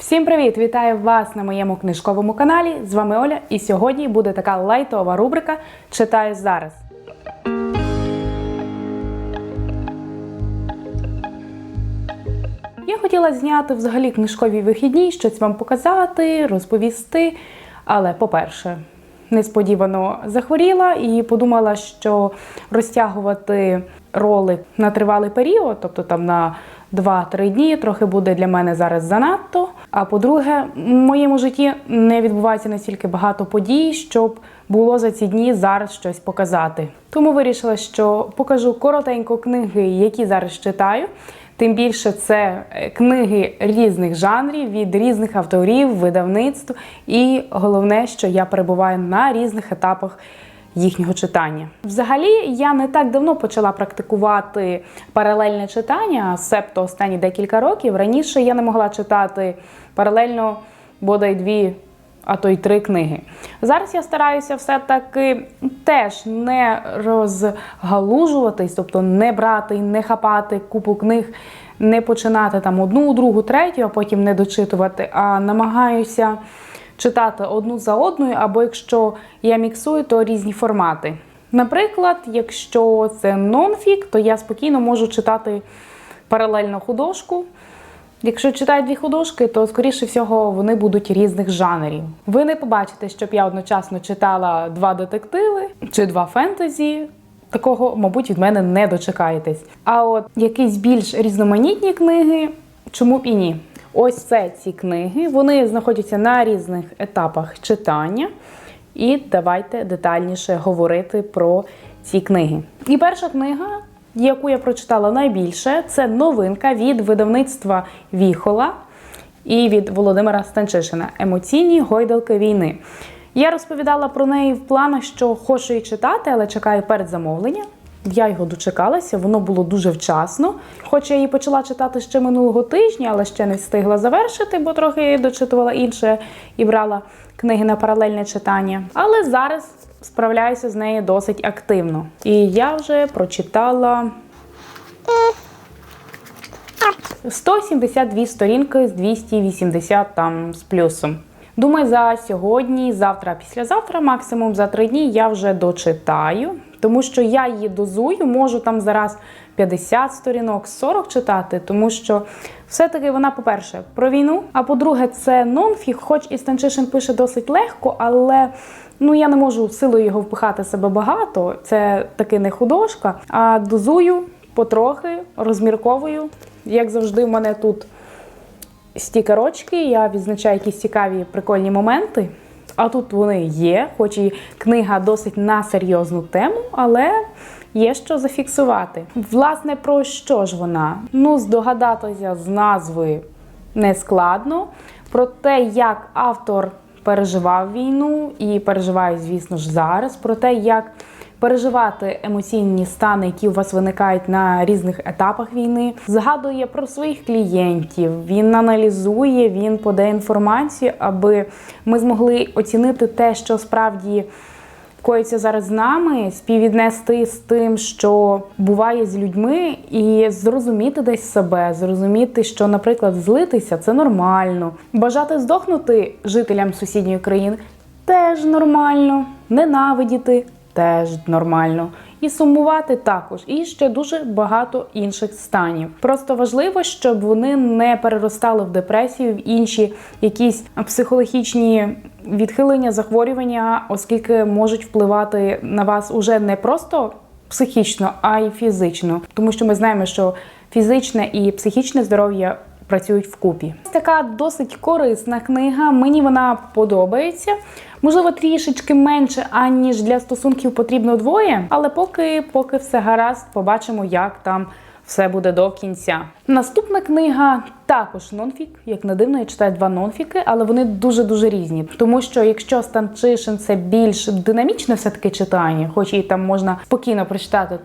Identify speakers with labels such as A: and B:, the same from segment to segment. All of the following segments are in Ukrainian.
A: Всім привіт! Вітаю вас на моєму книжковому каналі. З вами Оля, і сьогодні буде така лайтова рубрика Читаю зараз. Я хотіла зняти взагалі книжкові вихідні, щось вам показати, розповісти. Але, по-перше, несподівано захворіла і подумала, що розтягувати ролик на тривалий період, тобто там на 2-3 дні, трохи буде для мене зараз занадто. А по-друге, в моєму житті не відбувається настільки багато подій, щоб було за ці дні зараз щось показати. Тому вирішила, що покажу коротенько книги, які зараз читаю. Тим більше це е, книги різних жанрів від різних авторів, видавництв. І головне, що я перебуваю на різних етапах їхнього читання. Взагалі, я не так давно почала практикувати паралельне читання, себто останні декілька років. Раніше я не могла читати паралельно бодай дві. А то й три книги. Зараз я стараюся все-таки теж не розгалужуватись, тобто не брати не хапати купу книг, не починати там одну, другу, третю, а потім не дочитувати, а намагаюся читати одну за одною, або якщо я міксую, то різні формати. Наприклад, якщо це нонфік, то я спокійно можу читати паралельно художку. Якщо читаю дві художки, то скоріше всього вони будуть різних жанрів. Ви не побачите, щоб я одночасно читала два детективи чи два фентезі. Такого, мабуть, від мене не дочекаєтесь. А от якісь більш різноманітні книги, чому б і ні? Ось це ці книги. Вони знаходяться на різних етапах читання. І давайте детальніше говорити про ці книги. І перша книга, яку я прочитала найбільше, це новинка від видавництва Віхола і від Володимира Станчишина Емоційні гойдалки війни. Я розповідала про неї в планах, що хочу її читати, але чекаю передзамовлення. Я його дочекалася, воно було дуже вчасно. Хоч я її почала читати ще минулого тижня, але ще не встигла завершити, бо трохи дочитувала інше і брала книги на паралельне читання. Але зараз справляюся з нею досить активно. І я вже прочитала 172 сторінки з 280 там з плюсом. Думаю, за сьогодні, завтра, післязавтра, максимум за три дні я вже дочитаю, тому що я її дозую, можу там зараз 50 сторінок, 40 читати, тому що все-таки вона, по-перше, про війну. А по-друге, це нонфік, хоч і Станчишин пише досить легко, але ну я не можу силою його впихати себе багато. Це таки не художка. А дозую потрохи, розмірковую. Як завжди, в мене тут стікерочки, я відзначаю якісь цікаві прикольні моменти. А тут вони є, хоч і книга досить на серйозну тему, але є що зафіксувати. Власне, про що ж вона? Ну, здогадатися з назви не складно. Про те, як автор переживав війну і переживає, звісно ж, зараз, про те, як переживати емоційні стани, які у вас виникають на різних етапах війни, згадує про своїх клієнтів. Він аналізує, він подає інформацію, аби ми змогли оцінити те, що справді. Коїться зараз з нами, співвіднести з тим, що буває з людьми, і зрозуміти десь себе, зрозуміти, що, наприклад, злитися це нормально. Бажати здохнути жителям сусідньої країни теж нормально, ненавидіти теж нормально. І сумувати також, і ще дуже багато інших станів. Просто важливо, щоб вони не переростали в депресію, в інші якісь психологічні відхилення, захворювання, оскільки можуть впливати на вас уже не просто психічно, а й фізично. Тому що ми знаємо, що фізичне і психічне здоров'я працюють вкупі. Така досить корисна книга. Мені вона подобається. Можливо, трішечки менше, аніж для стосунків потрібно двоє, але поки, поки все гаразд, побачимо, як там все буде до кінця. Наступна книга також нонфік. Як не дивно, я читаю два нонфіки, але вони дуже-дуже різні. Тому що якщо Станчишин це більш динамічне все-таки читання, хоч і там можна спокійно прочитати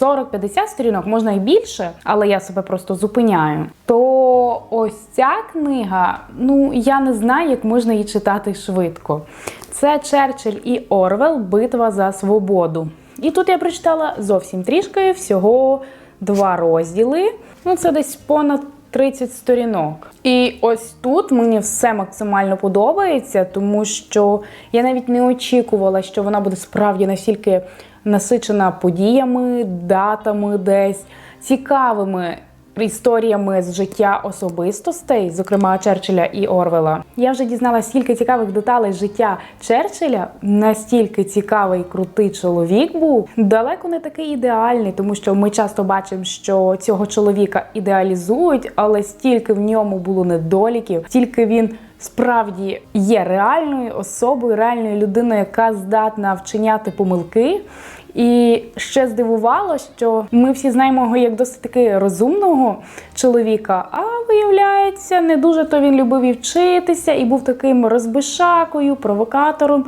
A: 40-50 сторінок, можна і більше, але я себе просто зупиняю. То ось ця книга, ну я не знаю, як можна її читати швидко. Це Черчилль і Орвел Битва за свободу. І тут я прочитала зовсім трішки, всього два розділи. Ну, це десь понад 20-30 сторінок. І ось тут мені все максимально подобається, тому що я навіть не очікувала, що вона буде справді настільки насичена подіями, датами десь цікавими історіями з життя особистостей, зокрема Черчилля і Орвела. Я вже дізналася стільки цікавих деталей життя Черчилля. Настільки цікавий, крутий чоловік був. Далеко не такий ідеальний, тому що ми часто бачимо, що цього чоловіка ідеалізують, але стільки в ньому було недоліків, стільки він. Справді є реальною особою, реальною людиною, яка здатна вчиняти помилки. І ще здивувало, що ми всі знаємо його як досить таки розумного чоловіка. А виявляється, не дуже то він любив і вчитися, і був таким розбишакою, провокатором.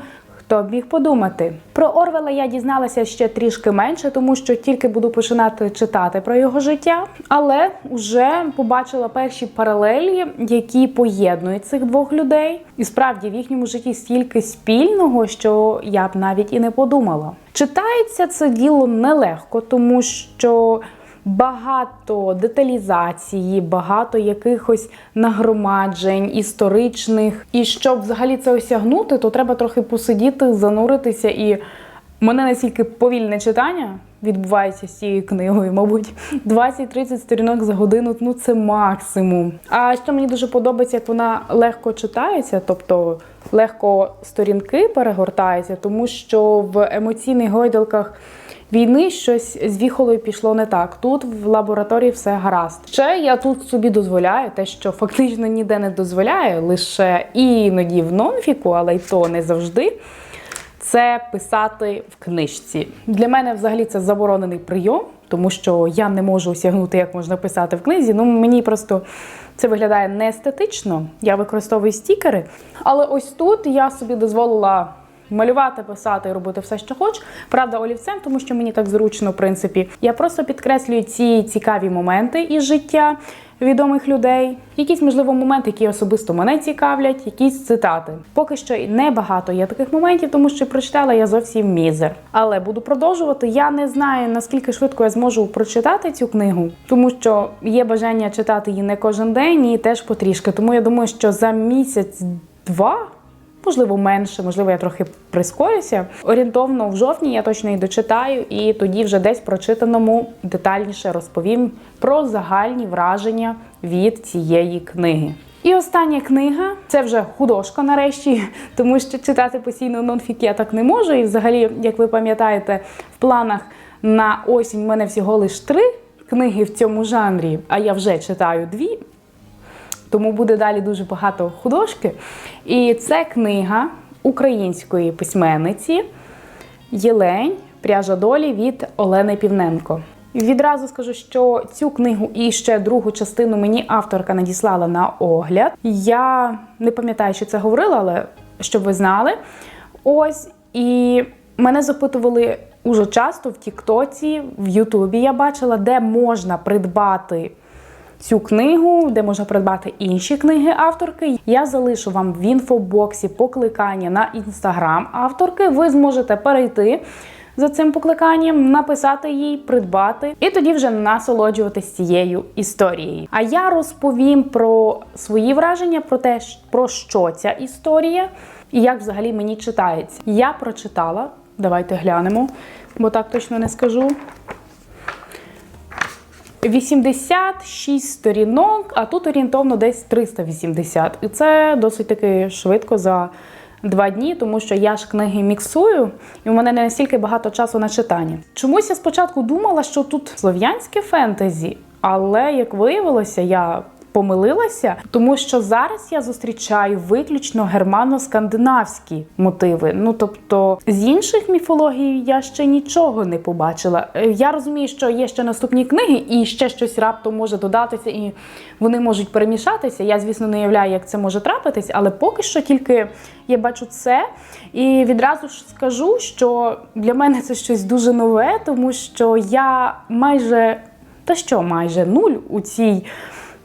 A: Хто б міг подумати? Про Орвела я дізналася ще трішки менше, тому що тільки буду починати читати про його життя, але вже побачила перші паралелі, які поєднують цих двох людей. І справді в їхньому житті стільки спільного, що я б навіть і не подумала. Читається це діло нелегко, тому що багато деталізації, багато якихось нагромаджень історичних. І щоб взагалі це осягнути, то треба трохи посидіти, зануритися. І мене настільки повільне читання відбувається з цією книгою, мабуть, 20-30 сторінок за годину ну це максимум. А що мені дуже подобається, як вона легко читається, тобто легко сторінки перегортаються, тому що в емоційних гойдалках війни щось з віхолою пішло не так. Тут в лабораторії все гаразд. Ще я тут собі дозволяю те, що фактично ніде не дозволяє, лише іноді в нонфіку, але й то не завжди. Це писати в книжці. Для мене взагалі це заборонений прийом, тому що я не можу осягнути, як можна писати в книзі. Ну мені просто це виглядає не естетично. Я використовую стікери. Але ось тут я собі дозволила малювати, писати робити все, що хочу. Правда, олівцем, тому що мені так зручно, в принципі. Я просто підкреслюю ці цікаві моменти із життя відомих людей, якісь можливо моменти, які особисто мене цікавлять, якісь цитати. Поки що небагато є таких моментів, тому що прочитала я зовсім мізер. Але буду продовжувати. Я не знаю наскільки швидко я зможу прочитати цю книгу, тому що є бажання читати її не кожен день і теж потрішки. Тому я думаю, що за місяць-два. Можливо, менше, можливо, я трохи прискорюся. Орієнтовно в жовтні я точно її дочитаю, і тоді вже десь прочитаному детальніше розповім про загальні враження від цієї книги. І остання книга це вже художка нарешті, тому що читати постійно нонфік я так не можу. І взагалі, як ви пам'ятаєте, в планах на осінь в мене всього лише три книги в цьому жанрі, а я вже читаю дві. Тому буде далі дуже багато художки. І це книга української письменниці Єлень Пряжа долі від Олени Півненко. Відразу скажу, що цю книгу і ще другу частину мені авторка надіслала на огляд. Я не пам'ятаю, що це говорила, але щоб ви знали. Ось і мене запитували уже часто в Тіктоці, в Ютубі. Я бачила, де можна придбати цю книгу, де можна придбати інші книги авторки. Я залишу вам в інфобоксі покликання на інстаграм авторки. Ви зможете перейти. За цим покликанням написати їй, придбати, і тоді вже насолоджуватися цією історією. А я розповім про свої враження, про те, про що ця історія і як взагалі мені читається. Я прочитала, давайте глянемо, бо так точно не скажу. 86 сторінок, а тут орієнтовно десь 380. І це досить таки швидко за два дні, тому що я ж книги міксую, і в мене не настільки багато часу на читання. Чомусь я спочатку думала, що тут слов'янське фентезі, але як виявилося, я помилилася, тому що зараз я зустрічаю виключно германо-скандинавські мотиви. Ну тобто з інших міфологій я ще нічого не побачила. Е, Я розумію, що є ще наступні книги, і ще щось раптом може додатися, і вони можуть перемішатися. Я, звісно, не уявляю, як це може трапитись, але поки що тільки я бачу це. І відразу ж скажу, що для мене це щось дуже нове, тому що я майже та що майже нуль у цій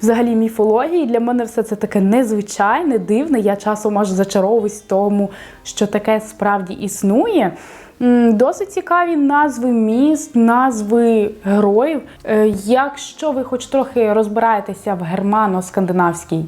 A: взагалі міфології. Для мене все це таке незвичайне, дивне. Я часом аж зачаровуюсь тому, що таке справді існує. Досить цікаві назви міст, назви героїв. Е, Якщо ви хоч трохи розбираєтеся в германо-скандинавській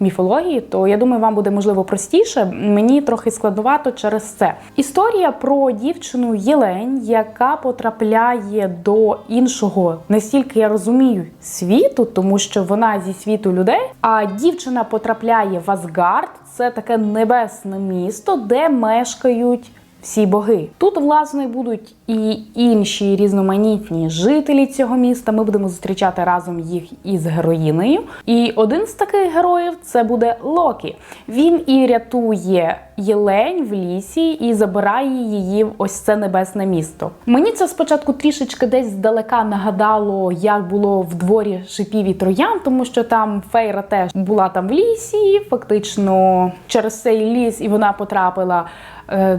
A: міфології, то я думаю, вам буде можливо простіше. Мені трохи складновато через це. Історія про дівчину Єлень, яка потрапляє до іншого, настільки я розумію, світу, тому що вона зі світу людей. А дівчина потрапляє в Асгард. Це таке небесне місто, де мешкають всі боги. Тут, власне, будуть і інші різноманітні жителі цього міста. Ми будемо зустрічати разом їх із героїнею. І один з таких героїв це буде Локі. Він і рятує Єлень в лісі і забирає її в ось це небесне місто. Мені це спочатку трішечки десь здалека нагадало, як було в дворі шипів і троян, тому що там Фейра теж була там в лісі, фактично через цей ліс, і вона потрапила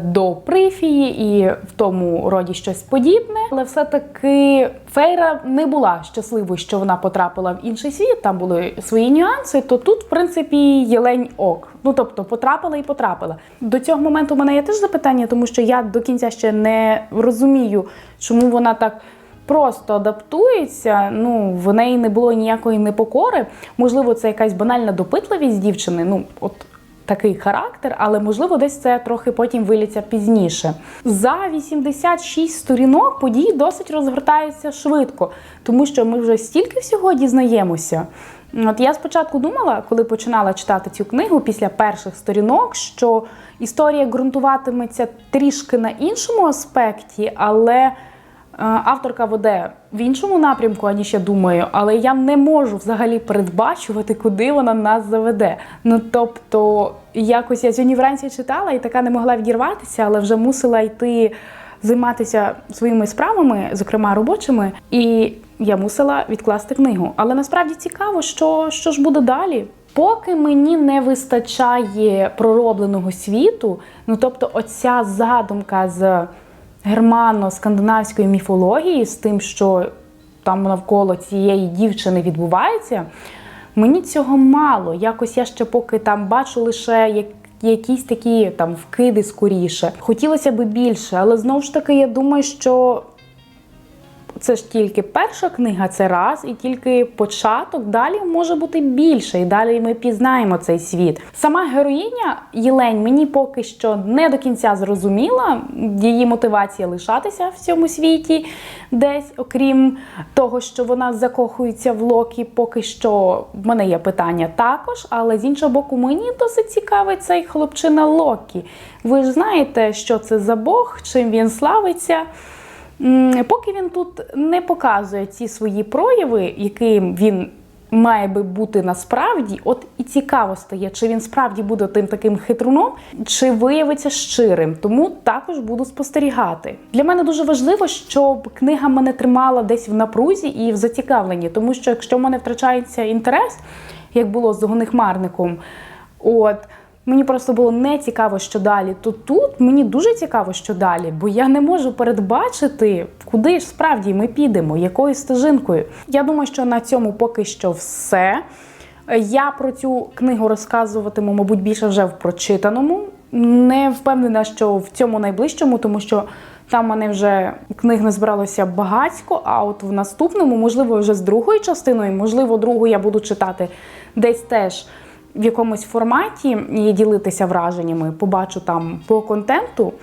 A: до Прифії і в тому роді щось подібне. Але все-таки Фейра не була щасливою, що вона потрапила в інший світ. Там були свої нюанси. То тут, в принципі, Єлень ок. Ну тобто потрапила і потрапила. До цього моменту у мене є теж запитання, тому що я до кінця ще не розумію, чому вона так. Просто адаптується, ну в неї не було ніякої непокори. Можливо, це якась банальна допитливість дівчини. Ну, от такий характер, але можливо десь це трохи потім виліться пізніше. За 86 сторінок події досить розгортаються швидко, тому що ми вже стільки всього дізнаємося. От я спочатку думала, коли починала читати цю книгу після перших сторінок, що історія ґрунтуватиметься трішки на іншому аспекті, але авторка веде в іншому напрямку, аніж я думаю, але я не можу взагалі передбачувати, куди вона нас заведе. Ну тобто, якось я сьогодні вранці читала і така не могла відірватися, але вже мусила йти займатися своїми справами, зокрема робочими, і я мусила відкласти книгу. Але насправді цікаво, що, що ж буде далі. Поки мені не вистачає проробленого світу, ну тобто, оця задумка з германо-скандинавської міфології, з тим, що там навколо цієї дівчини відбувається, мені цього мало. Якось я ще поки там бачу лише як. Якісь такі там вкиди скоріше. Хотілося би більше, але знову ж таки, я думаю, що це ж тільки перша книга, це раз, і тільки початок. Далі може бути більше, і далі ми пізнаємо цей світ. Сама героїня Єлень мені поки що не до кінця зрозуміла. Її мотивація лишатися в цьому світі, десь, окрім того, що вона закохується в Локі, поки що в мене є питання також. Але з іншого боку, мені досить цікавий цей хлопчина Локі. Ви ж знаєте, що це за Бог, чим він славиться. Поки він тут не показує ці свої прояви, яким він має би бути насправді, от і цікаво стає, чи він справді буде тим таким хитруном, чи виявиться щирим. Тому також буду спостерігати. Для мене дуже важливо, щоб книга мене тримала десь в напрузі і в зацікавленні, тому що якщо в мене втрачається інтерес, як було з Огнехмарником, от. Мені просто було не цікаво, що далі. То тут мені дуже цікаво, що далі, бо я не можу передбачити, куди ж справді ми підемо, якою стежинкою. Я думаю, що на цьому поки що все. Я про цю книгу розказуватиму, мабуть, більше вже в прочитаному. Не впевнена, що в цьому найближчому, тому що там мене вже книг не збиралося багатько. А от в наступному, можливо, вже з другою частиною, можливо, другу я буду читати десь теж в якомусь форматі і ділитися враженнями, побачу там по контенту.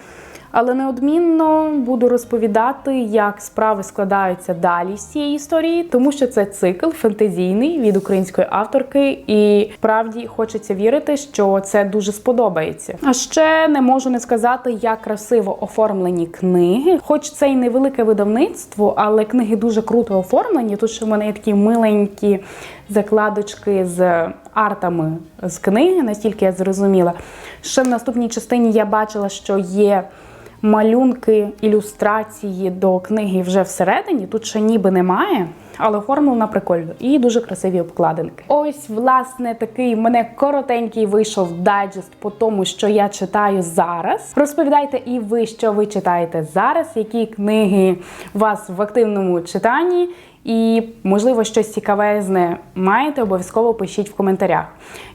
A: Але неодмінно буду розповідати, як справи складаються далі з цієї історії, тому що це цикл фентезійний від української авторки, і справді хочеться вірити, що це дуже сподобається. А ще не можу не сказати, як красиво оформлені книги. Хоч це й невелике видавництво, але книги дуже круто оформлені. Тут ще в мене є такі миленькі закладочки з артами з книги, настільки я зрозуміла. Ще в наступній частині я бачила, що є малюнки, ілюстрації до книги вже всередині. Тут ще ніби немає, але оформлена прикольно і дуже красиві обкладинки. Ось, власне, такий мене коротенький вийшов дайджест по тому, що я читаю зараз. Розповідайте і ви, що ви читаєте зараз, які книги у вас в активному читанні. і, можливо, щось цікавезне маєте, обов'язково пишіть в коментарях.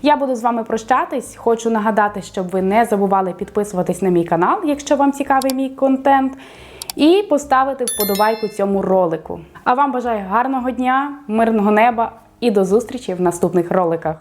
A: Я буду з вами прощатись. Хочу нагадати, щоб ви не забували підписуватись на мій канал, якщо вам цікавий мій контент, і поставити вподобайку цьому ролику. А вам бажаю гарного дня, мирного неба і до зустрічі в наступних роликах.